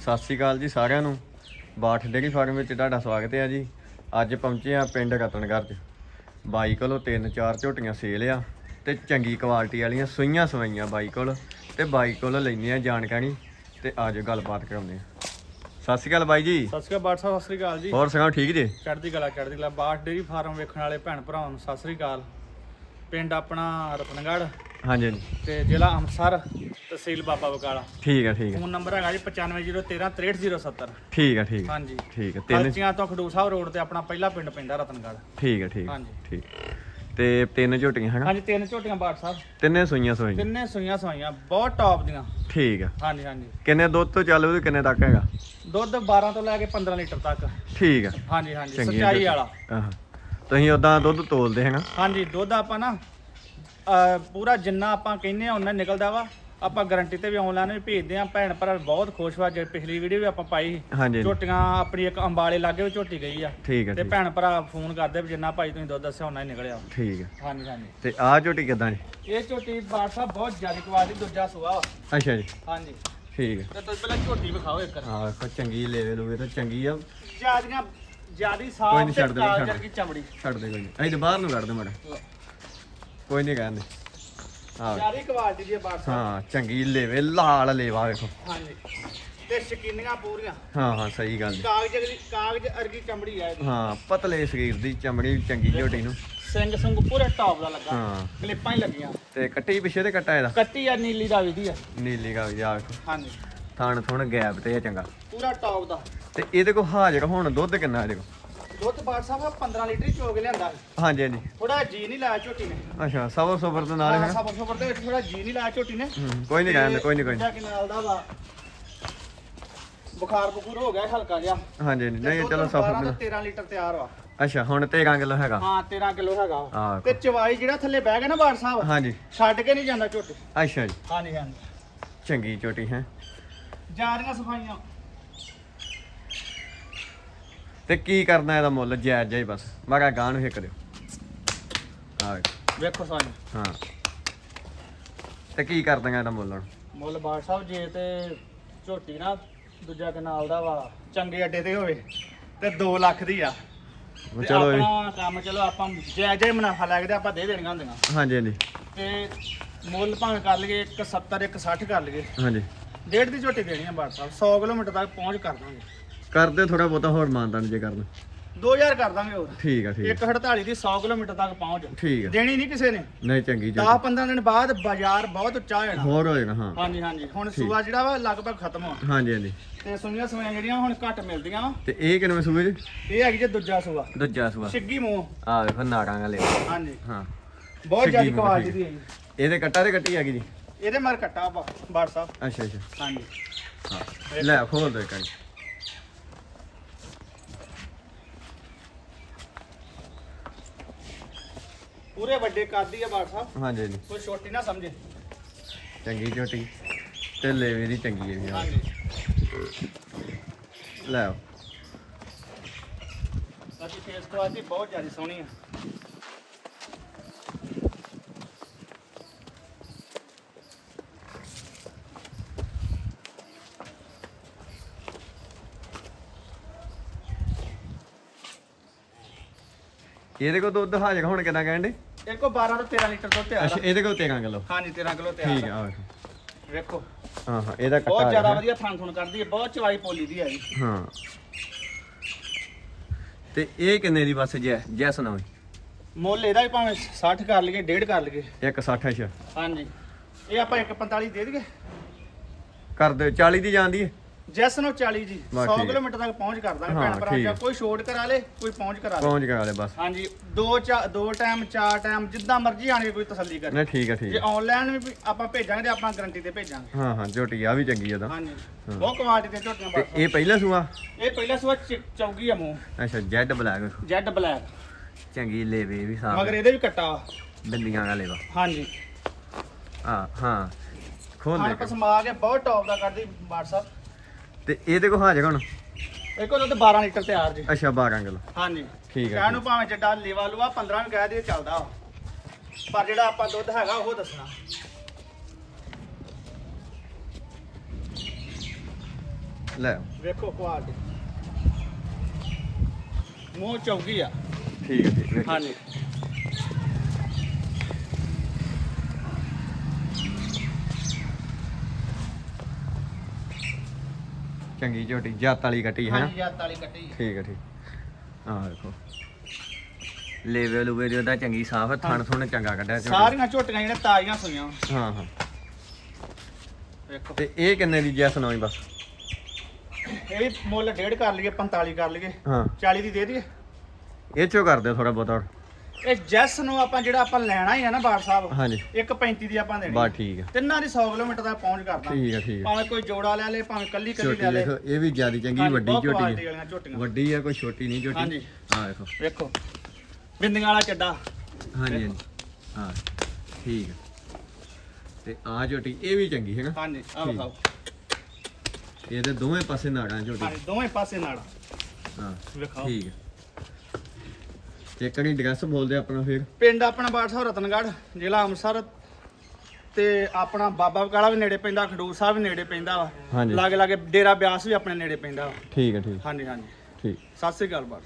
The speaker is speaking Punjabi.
ਸਤਿ ਸ਼੍ਰੀ ਅਕਾਲ ਜੀ ਸਾਰਿਆਂ ਨੂੰ। ਬਾਠ ਡੇਰੀ ਫਾਰਮ ਵਿੱਚ ਤੁਹਾਡਾ ਸਵਾਗਤ ਹੈ ਜੀ। ਅੱਜ ਪਹੁੰਚੇ ਆ ਪਿੰਡ ਰਤਨਗੜ੍ਹ 'ਚ। ਬਾਈ ਕੋਲੋਂ ਤਿੰਨ ਚਾਰ ਝੋਟੀਆਂ ਸੇਲ ਆ ਤੇ ਚੰਗੀ ਕੁਆਲਿਟੀ ਵਾਲੀਆਂ ਸੂਈਆਂ ਸਵਾਈਆਂ ਬਾਈ ਕੋਲ ਤੇ ਬਾਈ ਕੋਲ ਲੈਂਦੇ ਆ ਜਾਣਕਾਰੀ ਤੇ ਆਜੋ ਗੱਲਬਾਤ ਕਰਾਉਂਦੇ ਆ ਸਤਿ ਸ਼੍ਰੀ ਅਕਾਲ ਬਾਈ ਜੀ। ਸਤਿ ਸ਼੍ਰੀ ਅਕਾਲ ਬਾਟ ਸਾਹਿਬ ਸਤਿ ਸ਼੍ਰੀ ਅਕਾਲ ਜੀ। ਹੋਰ ਸੁਣਾਓ ਠੀਕ ਜੀ? ਚੜ੍ਹਦੀ ਕਲਾ ਚੜ੍ਹਦੀ ਕਲਾ। ਬਾਟ ਡੇਰੀ ਫਾਰਮ ਵੇਖਣ ਵਾਲੇ ਭੈਣ ਭਰਾਵਾਂ ਨੂੰ ਸਤਿ ਸ਼੍ਰੀ ਅਕਾਲ। ਪਿੰਡ ਆਪਣਾ ਰਤਨਗੜ੍ਹ। ਹਾਂਜੀ ਹਾਂਜੀ। ਤੇ ਜ਼ਿਲ੍ਹਾ ਅੰਮ੍ਰਿਤਸਰ ਤਹਿਸੀਲ ਬਾਬਾ ਬਕਾਲਾ। ਠੀਕ ਆ ਠੀਕ ਆ। ਫੋਨ ਨੰਬਰ ਹੈਗਾ ਜੀ 9501363070 ਠੀਕ ਆ ਠੀਕ ਆ। ਹਾਂਜੀ। ਠੀਕ ਆ। ਤਿੰਨ ਕਲਚੀਆਂ ਤੋਂ ਖਡੂਰ ਸਾਹਿਬ ਰੋਡ ਤੇ ਆਪਣਾ ਪਹਿਲਾ ਪਿੰਡ ਪੈਂਦਾ ਰਤਨਗੜ੍ਹ। ਠੀਕ ਆ ਠੀਕ ਆ, ਹਾਂਜੀ। ਠੀਕ। ਤੇ ਤਿੰਨ ਝੋਟੀਆਂ ਹੈਨਾ? ਹਾਂਜੀ ਤਿੰਨ ਝੋਟੀਆਂ ਬਾਟ ਸਾਹਿਬ। ਤਿੰਨੇ ਸੂਈਆਂ ਸਵਾਈਆਂ ਤਿੰਨੇ ਸੂਈਆਂ ਸਵਾਈਆਂ ਬਹੁਤ ਟੌਪ ਦੀਆਂ। ਠੀਕ ਆ। ਹਾਂਜੀ ਹਾਂਜੀ। ਕਿੰਨੇ ਦੁੱਧ ਤੋਂ ਚੱਲੂ ਤੇ ਕਿੰਨੇ ਤੱਕ ਹੈਗਾ? ਦੁੱਧ 12 ਤੋਂ ਲੈ ਕੇ 15 ਲੀਟਰ ਤੱਕ। ਠੀਕ ਆ। ਹਾਂਜੀ ਹਾਂਜੀ। ਸੱਚਾਈ ਵਾਲਾ। ਆਹ। ਤੁਸੀਂ ਉਦਾਂ ਦੁੱਧ ਤੋਲਦੇ ਹੈਗਾ ਹਾਂਜੀ ਦੁੱਧ ਆਪਾਂ ਨਾ ਅਹ ਪੂਰਾ ਜਿੰਨਾ ਆਪਾਂ ਕਹਿੰਨੇ ਆ ਉਹਨਾਂ ਨਿਕਲਦਾ ਵਾ। ਆਪਾਂ ਗਾਰੰਟੀ ਤੇ ਵੀ ਆਨਲਾਈਨ ਵੀ ਭੇਜਦੇ ਆ ਭੈਣ ਭਰਾ ਬਹੁਤ ਖੁਸ਼ ਵਾ ਜੇ ਪਿਛਲੀ ਵੀਡੀਓ ਵੀ ਆਪਾਂ ਪਾਈ। ਹਾਂਜੀ। ਝੋਟੀਆਂ ਆਪਣੀ ਇੱਕ ਅੰਬਾਲੇ ਲਾਗੇ ਵੀ ਝੋਟੀ ਗਈ ਆ। ਠੀਕ ਹੈ ਤੇ ਠੀਕ ਭੈਣ ਭਰਾ ਫੋਨ ਕਰਦੇ ਵੀ ਜਿੰਨਾ ਭਾਈ ਤੁਸੀਂ ਦੁੱਧ ਦੱਸਿਆ ਉਹਨਾਂ ਹੀ ਨਿਕਲਿਆ ਠੀਕ ਹੈ ਹਾਂਜੀ ਹਾਂਜੀ। ਤੇ ਆਹ ਝੋਟੀ ਕਿਦਾਂ ਜੀ? ਇਹ ਝੋਟੀ ਬਾੜ ਸਾਹਿਬ ਬਹੁਤ ਜ਼ਿਆਦਾ ਕੁਆਲਿਟੀ ਦੂਜਾ ਸੂਆ ਵਾ। ਅੱਛਾ ਜੀ। ਹਾਂਜੀ। ਠੀਕ ਹੈ ਤੇ ਤੁਸੀਂ ਪਹਿਲਾਂ ਝੋਟੀ ਵਿਖਾਓ ਇੱਕ ਆਹ ਵੇਖੋ ਚੰਗੀ ਲੈਵੇ ਲੂਵੇ ਤਾਂ ਚੰਗੀ ਆ। ਜਿਆਦੀਆਂ ਜਿਆਦੀ ਕੋਈ ਸਾਫ਼ ਤੇ ਛੱਡ ਦਿਓ, ਛੱਡ ਕਾਲਜਰ ਚਮੜੀ। ਛੱਡ ਦੇ ਕੋਈ ਨਹੀਂ ਇਹਦੇ ਬਾਹਰ ਨੂੰ ਕੱਢ ਦੇ ਮਾੜਾ। ਕੋਈ ਨਹੀਂ ਕਹਿੰਦੇ। ਹਾਂ। ਜਿਆਦੀ ਕੁਆਲਿਟੀ ਦੀ ਸਾਹਿਬ ਹਾਂ ਚੰਗੀ ਲੈਵੇ ਲਾਲ ਲੇਵਾ ਵੇਖੋ। ਹਾਂਜੀ। ਤੇ ਸ਼ਕੀਨੀਆਂ ਪੂਰੀਆਂ। ਹਾਂ ਹਾਂ ਸਹੀ ਗੱਲ। ਜੀ ਕਾਗਜ਼ ਅਰਗੀ ਕਾਗਜ਼ ਅਰਗੀ ਚਮੜੀ ਆ ਇਹਦੀ। ਹਾਂ ਪਤਲੇ ਸਰੀਰ ਦੀ ਚਮੜੀ ਚੰਗੀ ਝੋਟੀ ਨੂੰ। ਸਿੰਘ ਸੰਗ ਪੂਰਾ ਟੌਪ ਦਾ ਲੱਗਾ। ਹਾਂ। ਕਲਿੱਪਾਂ ਹੀ ਲੱਗੀਆਂ। ਤੇ ਕੱਟੀ ਪਿੱਛੇ ਤੇ ਕੱਟਾ ਇਹਦਾ? ਕੱਟੀ ਆ ਨੀਲੀ ਦਾ ਵੀ ਦੀ ਆ। ਨੀਲੀ ਗਾ ਵੀ ਆ ਵੇਖੋ। ਹਾਂਜੀ। ਥਣ ਥੁਣ ਗੈਪ ਤੇ ਆ ਚੰਗਾ। ਪੂਰਾ ਟੌਪ ਦਾ। ਤੇ ਇਹਦੇ ਕੋ ਹਾਜ਼ਰ ਹੁਣ ਦੁੱਧ ਕਿੰਨਾ ਇਹਦੇ ਕੋ ਦੁੱਧ ਬਾੜ ਸਾਹਿਬ 15 ਲੀਟਰ ਹੀ ਚੋਗ ਲਿਆਂਦਾ ਹਾਂਜੀ ਹਾਂਜੀ। ਥੋੜਾ ਜੀ ਨਹੀਂ ਲਾਇਆ ਝੋਟੀ ਨੇ। ਅੱਛਾ ਸਬਰ ਸਬਰ ਦੇ ਨਾਲ ਹੈ ਸਭ ਸਭ ਦੇ ਥੋੜਾ ਜੀ ਨਹੀਂ ਲਾਇਆ ਝੋਟੀ ਨੇ। ਹੂੰ, ਕੋਈ ਨਹੀਂ ਕਹਿੰਦੇ ਕੋਈ ਨਹੀਂ ਕੋਈ ਦੂਜਾ ਕਿਨਾਲ ਦਾ ਵਾ। ਬੁਖਾਰ ਬੁਖੂਰ ਹੋ ਗਿਆ ਹਲਕਾ ਜਿਹਾ। ਨਹੀਂ ਹਾਂਜੀ ਹਾਂਜੀ, ਨਹੀਂ ਦੁੱਧ ਚਲੋ 12 ਸਫਰ ਤੋਂ 13 ਲੀਟਰ ਤਿਆਰ ਵਾ। ਅੱਛਾ ਹੁਣ 13 ਕਿਲੋ ਹੈਗਾ। ਹਾਂ 13 ਕਿਲੋ ਹੈਗਾ ਆਹ ਤੇ ਚਵਾਈ ਜਿਹੜਾ ਥੱਲੇ ਬਹਿ ਗਿਆ ਨਾ ਬਾੜ ਸਾਹਿਬ ਹਾਂਜੀ। ਛੱਡ ਕੇ ਨਹੀਂ ਜਾਂਦਾ ਝੋਟੀ। ਅੱਛਾ ਜੀ। ਹਾਂਜੀ ਹਾਂਜੀ। ਚੰਗੀ ਚੋਟੀ ਹੈ। ਸਫਾਈਆਂ। ਤੇ ਕੀ ਕਰਨਾ ਇਹਦਾ ਮੁੱਲ? ਜਾਇਜ਼ ਜਾਈ ਬਸ। ਮੈਂ ਕਿਹਾ ਗਾਂ ਨੂੰ ਹਿੱਕ ਦਿਓ। ਆ ਵੇਖੋ। ਸਾਨੂੰ ਹਾਂ। ਤੇ ਕੀ ਕਰ ਦਾਂਗਾ ਇਹਦਾ ਮੁੱਲ ਹੁਣ? ਮੁੱਲ ਬਾੜ ਸਾਹਿਬ ਜੇ ਤੇ ਝੋਟੀ ਨਾ ਦੂਜਾ ਕਨਾਲ ਦਾ ਵਾ ਚੰਗੇ ਅੱਡੇ ਤੇ ਹੋਵੇ ਤੇ 2 ਲੱਖ ਦੀ ਆ। ਤੇ ਚਲੋ ਜੀ। ਆਪਣਾ ਕੰਮ ਚਲੋ ਆਪਾਂ ਜੈ ਜੈ ਮੁਨਾਫਾ ਲੱਗਦਾ ਆਪਾਂ ਦੇ ਦੇਣੀਆਂ ਹੁੰਦੀਆਂ। ਹਾਂਜੀ ਹਾਂਜੀ। ਤੇ ਮੁੱਲ ਭਾਵੇਂ ਕਰ ਲਈਏ 170 160 ਕਰ ਲਈਏ। ਹਾਂਜੀ। ਡੇਢ ਦੀ ਝੋਟੀ ਦੇਣੀ ਆ ਬਾੜ ਸਾਹਿਬ 100 ਕਿਲੋਮੀਟਰ ਤੱਕ ਪਹੁੰਚ ਕਰ ਦਾਂਗੇ। ਕਰਦੇ ਥੋੜਾ ਬਹੁਤਾ ਹੋਰ ਮਾਨਤਾਨ ਜੇ ਕਰਨਾ। 2000 ਕਰ ਦਾਂਗੇ ਹੋਰ। ਠੀਕ ਆ ਠੀਕ ਆ, 148 ਦੀ 100 ਕਿਲੋਮੀਟਰ ਤੱਕ ਪਹੁੰਚ ਠੀਕ ਆ। ਦੇਣੀ ਨਹੀਂ ਕਿਸੇ ਨੇ। ਨਹੀਂ ਚੰਗੀ 10 ਚੋਟੀ 15 ਦਿਨ ਬਾਅਦ ਬਾਜ਼ਾਰ ਬਹੁਤ ਉੱਚਾ ਹੋ ਜਾਣਾ। ਹੋਰ ਹੋ ਜਾਣਾ ਹਾਂ। ਹਾਂਜੀ ਹਾਂਜੀ। ਹੁਣ ਸੂਆ ਜਿਹੜਾ ਵਾ ਲਗਭਗ ਖਤਮ ਹੋ ਹਾਂਜੀ ਹਾਂਜੀ। ਤੇ ਸੁਣੀਆਂ ਸੁਣੀਆਂ ਜਿਹੜੀਆਂ ਹੁਣ ਘੱਟ ਮਿਲਦੀਆਂ। ਵਾ ਤੇ ਇਹ ਕਿੰਨੇ ਸੂਏ ਜੀ? ਇਹ ਹੈਗੀ ਜੇ ਦੂਜਾ ਸੂਆ। ਦੂਜਾ ਸੂਆ। ਛਿੱਗੀ ਮੂੰਹ। ਆ ਵੇਖੋ ਨਾੜਾਂ ਵਾਲੇ। ਹਾਂਜੀ। ਹਾਂ। ਬਹੁਤ ਛਿੱਗੀ ਜ਼ਿਆਦਾ ਮੂੰਹ, ਕੁਆਲਿਟੀ ਦੀ ਹੈ ਜੀ ਇਹਦੇ ਕੱਟਾ ਤੇ ਕੱਟੀ ਹੈਗੀ ਜੀ? ਇਹਦੇ ਮਰ ਕੱਟਾ ਵਾ ਬਾੜ ਸਾਹਿਬ ਅੱਛਾ ਅੱਛਾ। ਹਾਂਜੀ। ਹਾਂ। ਲੈ ਖੋਲ ਦੇ ਕਾਈ ਪੂਰੇ ਵੱਡੇ ਕਾਦੀ ਆ ਸਾਹਿਬ। ਹਾਂਜੀ ਹਾਂਜੀ। ਕੋਈ ਛੋਟੀ ਨਾ ਸਮਝੇ। ਚੰਗੀ ਝੋਟੀ ਤੇ ਲੇਵੇ ਦੀ ਚੰਗੀ ਹੈ ਵੀ। ਹਾਂਜੀ। ਲੈ ਆਓ। ਬਾਕੀ ਫੇਸ ਕੁਆਲਿਟੀ ਬਹੁਤ ਜ਼ਿਆਦਾ ਸੋਹਣੀ ਆ ਇਹਦੇ ਕੋਲ ਦੁੱਧ ਹਾਜ਼ਰ ਹੁਣ ਕਿੰਨਾ ਕਹਿੰਦੇ ਇਹ ਕੋ 12 ਤੋਂ 13 ਲੀਟਰ ਦੁੱਧ ਤਿਆਰ ਅੱਛਾ ਆ ਇਹਦੇ ਕੋਲ 13 ਕਿਲੋ? ਹਾਂਜੀ 13 ਕਿਲੋ ਠੀਕ ਤਿਆਰ ਆ। ਆ ਆ ਵੇਖੋ ਵੇਖੋ। ਹਾਂ ਹਾਂ ਇਹਦਾ ਕੱਟਾ ਬਹੁਤ ਆ ਜ਼ਿਆਦਾ ਗਿਆ। ਵਧੀਆ ਥਣ ਥਣ ਕਰਦੀ ਹੈ ਬਹੁਤ ਚਵਾਈ ਪੋਲੀ ਦੀ ਹੈ ਜੀ ਹਾਂ। ਤੇ ਇਹ ਕਿੰਨੇ ਦੀ ਬਸ ਜੈ ਜੈ ਸੁਣਾਓ ਮੁੱਲ ਇਹਦਾ ਵੀ ਭਾਵੇਂ 60 ਕਰ ਲਈਏ 1.5 ਕਰ ਲਈਏ। ਇੱਕ 60 ਅੱਛਾ। ਹਾਂਜੀ। ਇਹ ਆਪਾਂ 145 ਦੇ ਦਈਏ। ਕਰ ਦਿਓ 40 ਦੀ ਜਾਂਦੀ ਹੈ। ਜੈਸ ਨੂੰ 40 ਜੀ ਬਸ 100 ਠੀਕ। ਹੈ। ਕਿਲੋਮੀਟਰ ਤੱਕ ਪਹੁੰਚ ਕਰ ਦਾਂਗੇ ਹਾਂ, ਭੈਣ ਭਰਾ ਠੀਕ। ਜਾਂ ਹੈ। ਕੋਈ ਛੋਟ ਕਰਾ ਲੇ ਕੋਈ ਪਹੁੰਚ ਕਰਾ ਲੇ। ਪਹੁੰਚ ਕਰਾ ਲੈ ਬਸ। ਹਾਂਜੀ ਦੋ ਚਾ ਦੋ ਟਾਈਮ ਚਾਰ ਟਾਈਮ ਜਿੱਦਾਂ ਮਰਜ਼ੀ ਆਣ ਕੇ ਕੋਈ ਤਸੱਲੀ ਕਰੇ। ਨਾ ਠੀਕ ਆ ਠੀਕ ਜੇ ਆ। ਆਨਲਾਈਨ ਵੀ ਆਪਾਂ ਭੇਜਾਂਗੇ ਤੇ ਆਪਾਂ ਗਾਰੰਟੀ ਤੇ ਭੇਜਾਂਗੇ। ਹਾਂ ਹਾਂ ਝੋਟੀ ਆ ਵੀ ਚੰਗੀ ਆ ਤਾਂ। ਹਾਂਜੀ। ਬਹੁਤ ਕੁਆਲਿਟੀ ਦੇ ਝੋਟੀਆਂ ਤੇ ਬਸ ਇਹ ਪਹਿਲਾ ਸੂਆ? ਇਹ ਪਹਿਲਾ ਸਵਾ ਚੌਗੀ ਆ ਮੂੰਹ। ਅੱਛਾ ਜੈਡ ਬਲੈਕ। Z black. ਚੰਗੀ ਲੇਵੇ ਵੀ ਸਾਫ਼। ਮਗਰ ਇਹਦੇ ਵੀ ਕੱਟਾ। ਵਾ। ਬਿੰਦੀਆਂ ਵਾਲੇ ਵਾ ਹਾਂਜੀ। ਹਾਂ ਹਾਂ। ਖੋਲ ਦੇ ਪਸਮਾ ਕੇ ਬਹੁਤ ਟੌਪ ਦਾ ਕਰਦੀ WhatsApp ਤੇ ਇਹਦੇ ਕੋ ਹਾਜ਼ਰ ਹੁਣ। ਇੱਕ ਉਹਦਾ 12 ਲੀਟਰ ਤਿਆਰ ਜੀ। ਅੱਛਾ 12 ਕਿਲੋ। ਹਾਂਜੀ। ਠੀਕ ਆ ਕਹਿਣ ਨੂੰ ਭਾਵੇਂ ਚੱਡਾ ਲੇਵਾ ਲੂਆ 15 ਵੀ ਕਹਿ ਦੇ ਚੱਲਦਾ ਵਾ। ਪਰ ਜਿਹੜਾ ਆਪਾਂ ਦੁੱਧ ਹੈਗਾ ਉਹ ਦੱਸਣਾ। ਲੈ। ਆਓ। ਵੇਖੋ ਕੁਆਲਿਟੀ ਮੂੰਹ ਚੌਗੀ ਆ। ਠੀਕ ਹੈ ਠੀਕ ਹੈ। ਹਾਂਜੀ। ਚੰਗੀ ਝੋਟੀ ਜੱਤ ਵਾਲੀ ਕੱਟੀ ਹੈ ਨਾ ਹਾਂਜੀ ਜੱਤ ਵਾਲੀ ਕੱਟੀ ਠੀਕ ਹੈ ਠੀਕ। ਆਹ ਦੇਖੋ ਲੈਵਲ ਲੂਵੇ ਦੀ ਉਹਦਾ ਚੰਗੀ ਸਾਫ਼ ਥਣ ਥੁਣ ਚੰਗਾ ਕੱਢਿਆ ਝੋਟੀ। ਸਾਰੀਆਂ ਝੋਟੀਆਂ ਜਿਹੜੀਆਂ ਤਾਜ਼ੀਆਂ ਸੂਈਆਂ। ਹਾਂ ਹਾਂ। ਵੇਖੋ। ਤੇ ਇਹ ਕਿੰਨੇ ਦੀ ਜੈਸ ਨੋਈ ਬਸ? ਇਹ ਵੀ ਮੁੱਲ ਡੇਢ ਕਰ ਲਈਏ 45 ਕਰ ਲਈਏ। ਹਾਂ। 40 ਦੀ ਦੇ ਦਈਏ। ਇਹ ਚੋ ਕਰ ਦਿਓ ਥੋੜਾ ਬਹੁਤਾ ਇਹ ਜੈਸ ਨੂੰ ਆਪਾਂ ਜਿਹੜਾ ਆਪਾਂ ਲੈਣਾ ਹੀ ਆ ਨਾ ਬਾੜ ਸਾਹਿਬ ਹਾਂਜੀ। ਇੱਕ 35 ਦੀ ਆਪਾਂ ਦੇਣੀ ਬਸ ਠੀਕ ਹੈ ਤਿੰਨਾਂ ਦੀ 100 ਕਿਲੋਮੀਟਰ ਦਾ ਪਹੁੰਚ ਕਰਦਾ। ਠੀਕ ਹੈ ਠੀਕ ਹੈ ਭਾਵੇਂ ਕੋਈ ਜੋੜਾ ਲੈ ਲੇ ਭਾਵੇਂ ਕੱਲੀ ਕੱਲੀ ਝੋਟੀ ਲੈ ਲੇ। ਦੇਖੋ ਇਹ ਵੀ ਜਿਆਦੀ ਚੰਗੀ ਹਾਂਜੀ, ਵੱਡੀ ਬਹੁਤ ਝੋਟੀ ਵਾਲੀਆਂ ਝੋਟੀਆਂ। ਵੱਡੀ ਹੈ ਕੋਈ ਛੋਟੀ ਨਹੀਂ ਝੋਟੀ। ਹਾਂਜੀ। ਹਾਂ ਦੇਖੋ। ਵੇਖੋ। ਬਿੰਦੀਆਂ ਵਾਲਾ ਚੱਡਾ। ਹਾਂਜੀ ਹਾਂਜੀ। ਹਾਂ ਠੀਕ ਹੈ ਤੇ ਆ ਝੋਟੀ ਇਹ ਵੀ ਚੰਗੀ ਹੈ ਨਾ? ਹਾਂਜੀ ਆ ਠੀਕ। ਵਿਖਾਓ। ਇਹਦੇ ਦੋਵੇਂ ਪਾਸੇ ਨਾੜਾਂ ਝੋਟੀ। ਹਾਂਜੀ ਦੋਵੇਂ ਪਾਸੇ ਨਾਲ ਹਾਂ ਵੇਖਾਓ। ਠੀਕ ਹੈ ਤੇ ਕਣੀ ਡਰੈਸ ਬੋਲਦੇ ਆਪਣਾ ਫਿਰ? ਪਿੰਡ ਆਪਣਾ ਸਾਹਿਬ ਰਤਨਗੜ੍ਹ ਜ਼ਿਲ੍ਹਾ ਅੰਮ੍ਰਿਤਸਰ ਤੇ ਆਪਣਾ ਬਾਬਾ ਬਕਾਲਾ ਵੀ ਨੇੜੇ ਪੈਂਦਾ ਖਡੂਰ ਸਾਹਿਬ ਵੀ ਨੇੜੇ ਪੈਂਦਾ ਵਾ। ਹਾਂਜੀ। ਲਾਗੇ ਲਾਗੇ ਡੇਰਾ ਬਿਆਸ ਵੀ ਆਪਣੇ ਨੇੜੇ ਪੈਂਦਾ ਵਾ। ਠੀਕ ਹੈ ਠੀਕ ਹਾਂਜੀ ਹਾਂਜੀ। ਠੀਕ। ਸਤਿ ਸ੍ਰੀ ਅਕਾਲ ਬਾੜ